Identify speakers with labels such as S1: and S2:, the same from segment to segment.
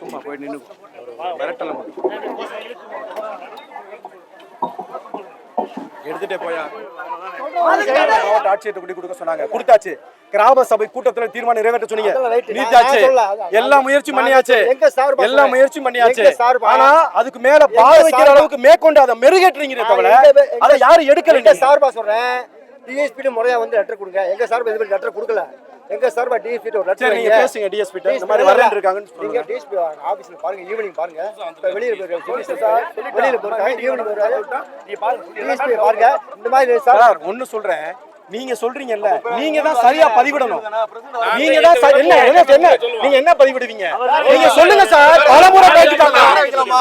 S1: சும்மா போய் நின்று மிரட்டல எடுத்துட்டே போயா. மாவட்ட கொடுக்க சொன்னாங்க. கொடுத்தாச்சு. கிராம சபை கூட்டத்துல தீர்மானம் நிறைவேற்ற சொன்னீங்க. எல்லா முயற்சியும் பண்ணியாச்சு. எல்லா முயற்சியும் பண்ணியாச்சு? ஆனா அதுக்கு மேல வைக்கிற அளவுக்கு மேற்கொண்டு அதை மெருகேற்றுறீங்க தவிர அதை யாரும் எடுக்கல.
S2: சார்பா சொல்றேன்? டிஎஸ்பி முறையா வந்து லெட்டர் கொடுங்க. எங்க சார்பா இது லெட்டர் கொடுக்கல? எங்க சார்பா டிஎஸ்பி ஒரு லெட்டர்
S1: சரி நீங்க பேசுங்க டிஎஸ்பி இந்த மாதிரி வரேன் இருக்காங்கன்னு
S2: நீங்க
S1: சொல்லுங்க.
S2: டிஎஸ்பி ஆபீஸ்ல பாருங்க ஈவினிங் பாருங்க. வெளியில போயிருக்காங்க வெளியில போறாங்க ஈவினிங் வருவாரு டிஎஸ்பி பாருங்க இந்த மாதிரி சார்
S1: சார் ஒண்ணு சொல்றேன். நீங்க சொல்றீங்கல்ல. நீங்க தான் சரியா பதிவிடணும். நீங்க தான் சரி- என்ன என்ன என்ன? நீங்க என்ன பதிவிடுவீங்க? நீங்க சொல்லுங்க சார் பல முறை கேட்டுட்டாங்க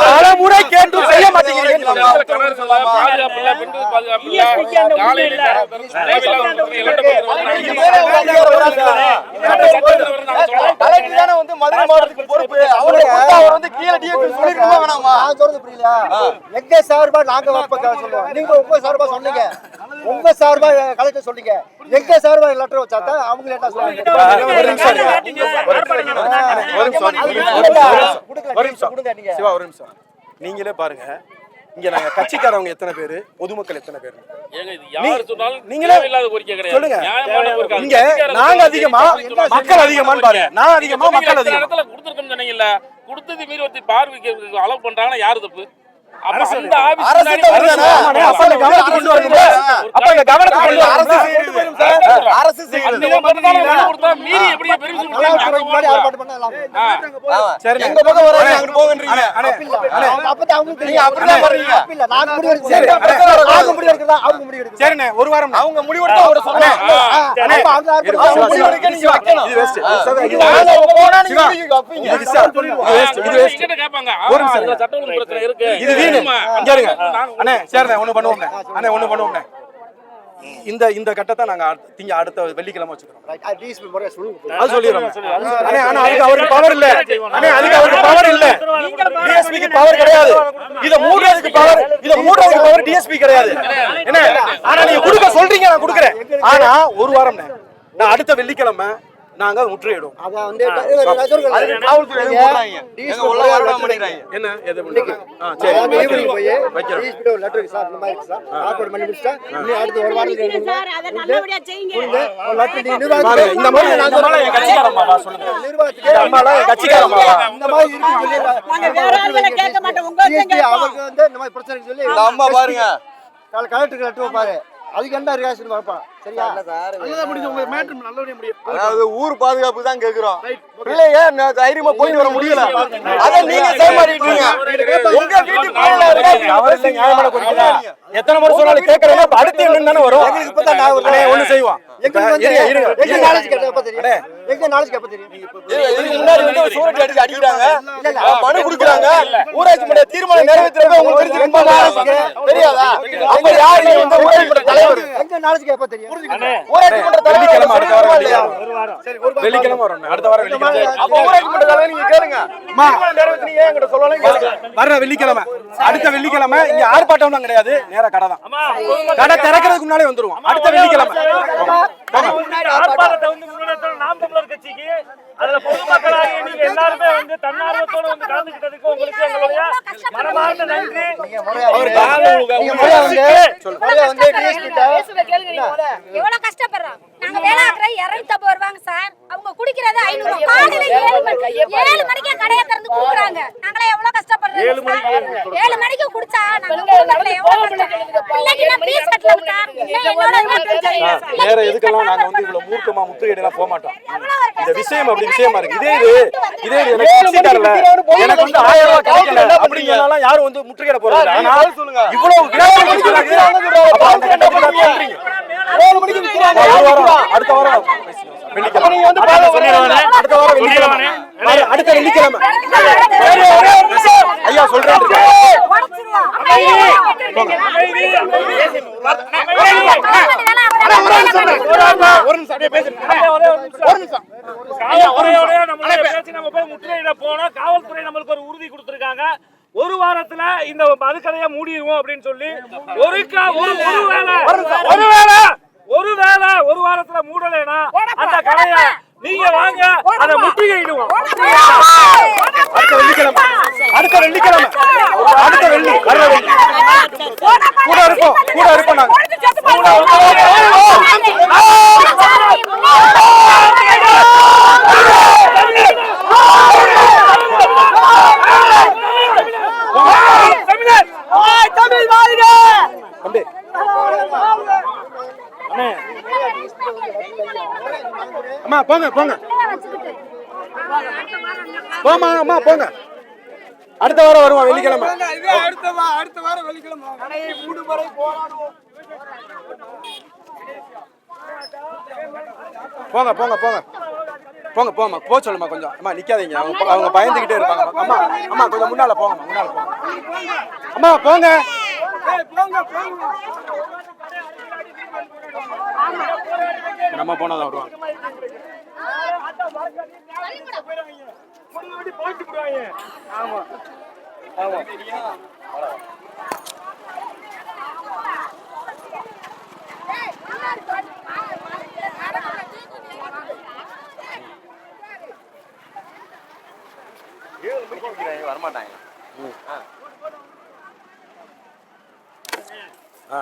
S1: பல முறை கேட்டு செய்ய மாட்டீங்க
S3: பாதுகாப்பு இல்ல, பெண்கள் பாதுகாப்பு இல்ல, காலையில நேரம்
S4: கலெக்டர் தானே வந்து மதுரை மாவட்டத்துக்கு பொறுப்பு அவரை கொடுத்தா சொல்லிருக்கணுமா வேணாமா?
S2: நான் சொல்றது புரியல எங்க சார்பா நாங்க வைப்ப சொல்லுவோம். நீங்க உங்க சார்பா சொன்னீங்க. உங்க சார்பா கலெக்டர் சொன்னீங்க. எங்க சார்பா லெட்டர் வச்சா தான் அவங்க லேட்டா சொல்லுவாங்க?
S1: ஒரு நிமிஷம் இருங்க. ஒரு நிமிஷம் ஒரு நிமிஷம் ஒரு நிமிஷம்.
S2: கொடுங்க நீங்க.
S1: சிவா ஒரு நிமிஷம். நீங்களே பாருங்க. இங்க நாங்க கட்சிக்காரவங்க எத்தனை பேரு? பொதுமக்கள் எத்தனை பேரு?
S3: ஏங்க, இது யாரு சொன்னாலும்
S1: நீங்களே
S3: தேவையில்லாத கோரிக்கை கிடையாது.
S1: சொல்லுங்க. இங்க நாங்க அதிகமா. மக்கள் அதிகமான்னு பாருங்க. நான் அதிகமா மக்கள் அதிகமா.
S3: சொன்னீங்கல்ல, கொடுத்தது மீறி ஒருத்தர் பார்வைக்கு அலோவ் பண்ணுறாங்கன்னா யார் தப்பு
S1: சரிண்ணே. ஒரு வாரம்
S4: அவங்க முடிவெடுத்தா.
S1: இது அண்ணே சரிண்ணே பண்ணுவோம்ண்ணே. அண்ணே பண்ணுவோம்ண்ணே. இந்த இந்த கட்டத்தை நாங்க அடுத்த- திங்க அடுத்த வெள்ளிக்கிழமை வச்சுக்கிறோம். அது சொல்லிடுறோம். அண்ணே ஆனா அதுக்கு அவருக்கு பவர் இல்ல. அண்ணே அதுக்கு அவருக்கு பவர் இல்ல. டிஎஸ்பிக்கு பவர் கிடையாது. இத மூடுறதுக்கு பவர் இத மூடுறதுக்கு பவர் டிஎஸ்பி கிடையாது. என்ன ஆனா நீங்க கொடுக்க சொல்றீங்க நான் கொடுக்குறேன். ஆனா ஒரு வாரம்ண்ணே நான் அடுத்த வெள்ளிக்கிழமை நாங்க முற்றுகையிடுவோம்.
S2: அத வந்து.
S1: என்ன? எது
S2: இந்த மாதிரி
S1: கட்சிக்காரம்மாவா சொல்லுங்க. இந்த
S4: அம்மா பாருங்க.
S2: கால கலெக்டருக்கு லெட்டர் பாரு அதுக்கு என்ன ரியாக்ஷன் பார்ப்பான் சரியா?
S4: அதாவது ஊர் பாதுகாப்பு தான் கேக்குறோம். நான் தைரியமா போயிட்டு வர முடியல. அத நீங்க செய்ய உங்க வீட்டு பிள்ளைல இருக்க.
S1: எத்தனை முறை சொன்னாலும் அப்ப அடுத்து என்னன்னு தானே வரும்
S2: எங்களுக்கு இப்பதான் நான் ஒரு-
S1: அண்ணே, ஒண்ணு செய்வோம்.
S4: மனு கொடுக்குறாங்க. ஊராட்சி மன்ற தீர்மானம் நிறைவேற்றுறப்ப உங்களுக்கு நாளைக்கு தெரியாதா? அப்ப யாரு தலைவர்?
S2: எங்க நாலேஜ் எப்ப தெரியும்
S1: வெள்ளிக்கிழமை அடுத்த வாரம் அடுத்த வர்ற வெள்ளிக்கிழமை. அடுத்த வெள்ளிக்கிழமை இங்க ஆர்ப்பாட்டம்லாம் கிடையாது. நேரா கடை தான். கடை திறக்கிறதுக்கு முன்னாலே வந்துருவோம். அடுத்த வெள்ளிக்கிழமை.
S5: அதுல பொதுமக்களாகிய நீங்க எல்லாருமே வந்து தன்னார்வத்தோட வந்து கலந்துக்கிட்டதுக்கு உங்களுக்கு எங்களுடைய மனமார்ந்த நன்றி.
S2: அவர் வந்து
S6: எவ்வளவு கஷ்டப்படுறோம் நாங்க வேலை ஆக்குற இருநூத்தி வருவாங்க சார். அவங்க குடிக்கிறது ஐநூறு காலையில ஏழு மணி ஏழு மணிக்கு கடையை திறந்து குடுக்குறாங்க. நாங்களே எவ்வளவு கஷ்டப்படுறோம் ஏழு மணிக்கு குடிச்சா நாங்க குடும்பத்துல எவ்வளவு கஷ்டம்? பிள்ளைக்கு நான் கட்டலாம் சார் சார்.
S1: வேற எதுக்கெல்லாம் நாங்க வந்து இவ்வளவு மூர்க்கமா முற்றுகையிட எல்லாம் போக மாட்டோம் இந்த விஷயம் அப்படி விஷயமா இருக்கு. இதே இது இதே இது எனக்கு எனக்கு வந்து ஆயிரம் ரூபாய் கிடைக்கல. அப்படிங்கறனால யாரும் வந்து முற்றுகையிட போறது இல்ல. ஆனா இவ்வளவு வினாடி கொடுக்குறாங்க அப்ப அந்த கட்டத்தை நான் பண்றீங்க
S4: ஏழு மணிக்கு விக்கிறாங்க
S1: ஒரு வாரம் அடுத்த வாரம். அடுத்த வாரம் வெள்ளிக்கிழமை அடுத்த வெள்ளிக்கிழமை. ஐயா சொல்றேன்
S6: உடைச்சிருவோம்.
S5: அமைதி, அமைதி. காவல்துறையோட நம்மளுடைய பேசி நம்ம போய் முற்றுகையிட போனோம் காவல்துறை நம்மளுக்கு ஒரு உறுதி கொடுத்திருக்காங்க ஒரு வாரத்துல இந்த மதுக்கடையை மூடிடுவோம் அப்படின்னு சொல்லி ஒரு ஒரு ஒரு ஒரு ஒரு
S1: அம்மா போங்க போங்க. போமா அம்மா போங்க. அடுத்த வாரம் வருவோம் வெள்ளிக்கிழமை?
S4: அடுத்த அடுத்த வாரம் வெள்ளிக்கிழமை
S1: போங்க போங்க போங்க. போங்க போமா போக சொல்லுமா கொஞ்சம். அம்மா நிக்காதீங்க. அவங்க அவங்க பயந்துகிட்டே இருப்பாங்க. அம்மா அம்மா கொஞ்சம் முன்னால போங்க முன்னால போங்க. அம்மா போங்க. போங்க போங்க. நம்ம போனதான் வருவாங்க.
S4: வரமாட்டாங்க
S1: ஆ.